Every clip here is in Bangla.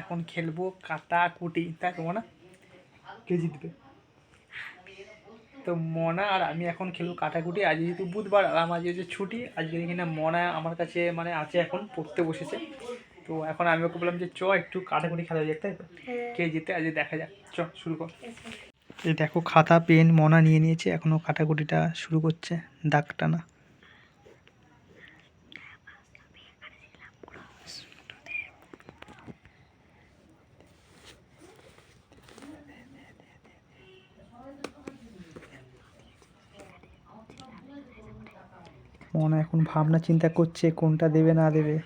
এখন খেলব কাটাকুটি তাই তো মনা, কে জিতবে? তো মনা আর আমি এখন খেলব কাটাকুটি আজ যেহেতু বুধবার, আর আমার যেহেতু ছুটি, আজকে কিনা মনা আমার কাছে মানে আছে এখন, পড়তে বসেছে। তো এখন আমি ওকে বললাম যে, চ একটু কাটাকুটি খেলা যাক, তাই তো? কে জিতে, আজ দেখা যাক। চ, শুরু কর। এই দেখো খাতা, পেন মনা নিয়ে নিয়েছে এখনও কাটাকুটিটা শুরু করছে দাগ টানা মনে এখন ভাবনা চিন্তা করছে কোনটা দেবে না দেবে।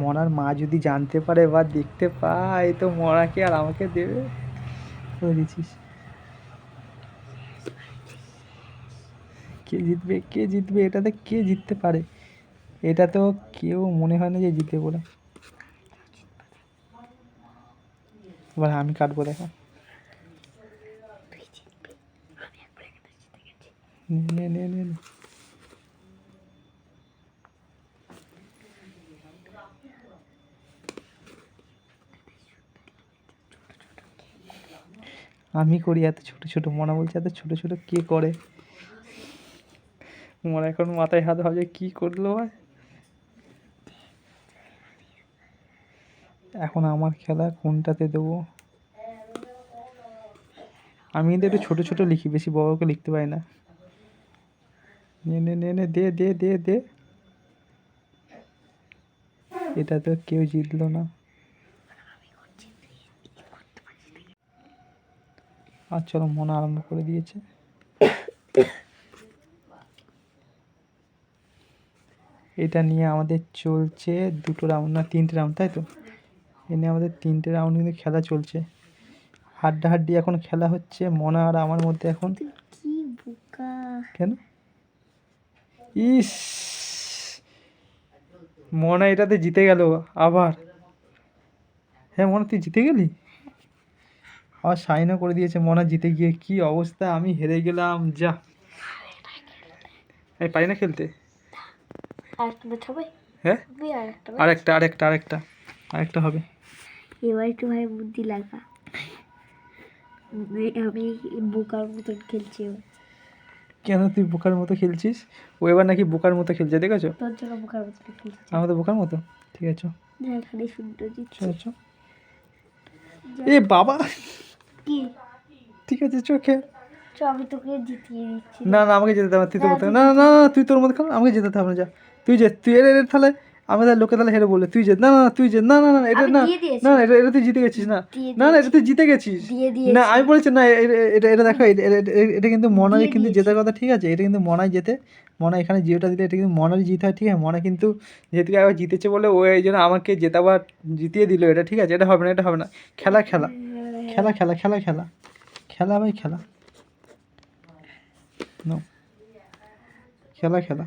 মনার মা যদি জানতে পারে বা দেখতে পায়, তো মরাকে আর আমাকে দেবে? বুঝেছিস কে জিতবে? কে জিতবে? এটাতে কে জিততে পারে? এটা তো কেউ মনে হয় না যে জিতে বলে। এবার আমি কাটবো, দেখো। নে নে আমি করি এত ছোট ছোট, মনে বলছে এত ছোট ছোট, কে করে? মনে এখন মাথায় হাত ভাবছে কি করল ভাই? এখন আমার খেলা কোনটাতে দেবো? আমি কিন্তু একটু ছোটো ছোটো লিখি, বেশি বড় করে লিখতে পারি না। নে নে নে নে দে দে দে দে। এটা তো কেউ জিতলো না। আর চলো মনে আরম্ভ করে দিয়েছে। এটা নিয়ে আমাদের চলছে দুটো রাউন্ড না তিনটে রাউন্ড তাই তো? এ নিয়ে আমাদের তিনটে রাউন্ড কিন্তু খেলা চলছে। হাড্ডাহাড্ডি এখন খেলা হচ্ছে মনা আর আমার মধ্যে এখন কি কেন? ইস। মনা এটাতে জিতে গেল আবার। হ্যাঁ মনে তুই জিতে গেলি? আবার সাইনও করে দিয়েছে মনা জিতে গিয়ে। কি অবস্থা? আমি হেরে গেলাম যা। আমি পারি না খেলতে? হ্যাঁ? আরেকটা আরেকটা আরেকটা আরেকটা হবে। এবার একটু ভাই বুদ্ধি লাগা। আমি- আমি বোকার মতন খেলছি। কেন তুই বোকার মতো খেলছিস? ও এবার নাকি বোকার মতো খেলছে দেখেছ? তোর জন্য বোকার মতন খেলছি। আমার তো বোকার মতো? ঠিক আছে। দিচ্ছি। চল এ বাবা! কি? ঠিক আছে চোখে। আমি তোকে জিতিয়ে দিচ্ছি। না না আমাকে যেতে হবে তুই তোর মতো না না না তুই তোর মতো খেল আমাকে যেতে হবে না যা। তুই যে তুই এর এর তাহলে আমি তাহলে লোকে তাহলে হেরে বলে তুই যে না না তুই যে না না না এটা না না না, এটা এটা তুই জিতে গেছিস না। না না এটা তুই জিতে গেছিস। না আমি বলেছি না এটা এটা দেখো এটা- কিন্তু মনারই কিন্তু জেতার কথা ঠিক আছে? এটা কিন্তু মনাই যেতে মনা এখানে জিওটা দিলে এটা কিন্তু মনারই জিত হয় ঠিক আছে? মনা কিন্তু যেহেতু একবার জিতেছে বলে ও এই জন্য আমাকে জেতাবার জিতিয়ে দিল এটা ঠিক আছে? এটা হবে না এটা হবে না। খেলা খেলা। খেলা খেলা খেলা খেলা। খেলা ভাই খেলা। খেলা খেলা।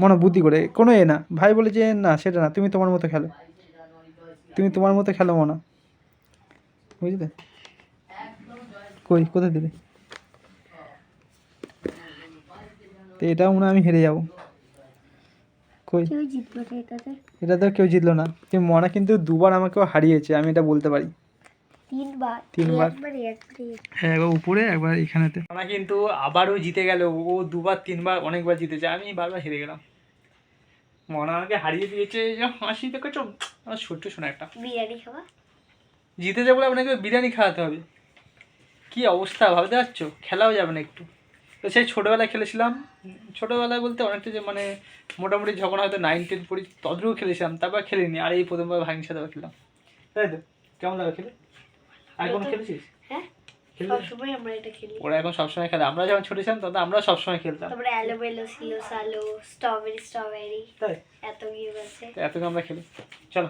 মনে বুদ্ধি করে। কোনো এ না। ভাই বলে যে না সেটা না। তুমি তোমার মতো খেলো। তুমি তোমার মতো খেলো মনা বুঝলে? কই কোথায় দিলে? তো এটাও মনে আমি হেরে যাব। কই? এটা তো কেউ জিতলো না। কিন্তু মনা কিন্তু দুবার আমাকেও হারিয়েছে আমি এটা বলতে পারি। তিনবার। তিনবার। হ্যাঁ একবার উপরে একবার এখানেতে কিন্তু আবারও জিতে গেল। ও দুবার তিনবার অনেকবার জিতেছে। আমি বারবার হেরে গেলাম। মনা আমাকে হারিয়ে দিয়েছে। হাসি দেখেছ? আমার ছোট্ট শোনা একটা। বিরিয়ানি খাওয়া জিতেছে বলে আপনাকে বিরিয়ানি খাওয়াতে হবে। কি অবস্থা? ভাবতে পারছ? খেলাও যাবে না একটু। তো সেই ছোটোবেলায় খেলেছিলাম। ছোটোবেলায় বলতে অনেকটা যে মানে মোটামুটি যখন হয়তো নাইন টেন পড়ি তদ্রুও খেলেছিলাম। তারপর খেলিনি। আর এই প্রথমবার ভাঙির সাথে খেলাম তাই তো? কেমন লাগে খেলে? আর কোনো খেলেছিস? হ্যাঁ? সবসময় আমরা এটা খেলি। ওরা এখন সবসময় খেলে। আমরা যখন ছোট ছিলাম তখন আমরা সবসময় খেলতাম। তারপরে অ্যালোভেলো ছিল সালো স্ট্রবেরি স্ট্রবেরি তাই? এত গিয়ে আছে। এত আমরা খেলি। চলো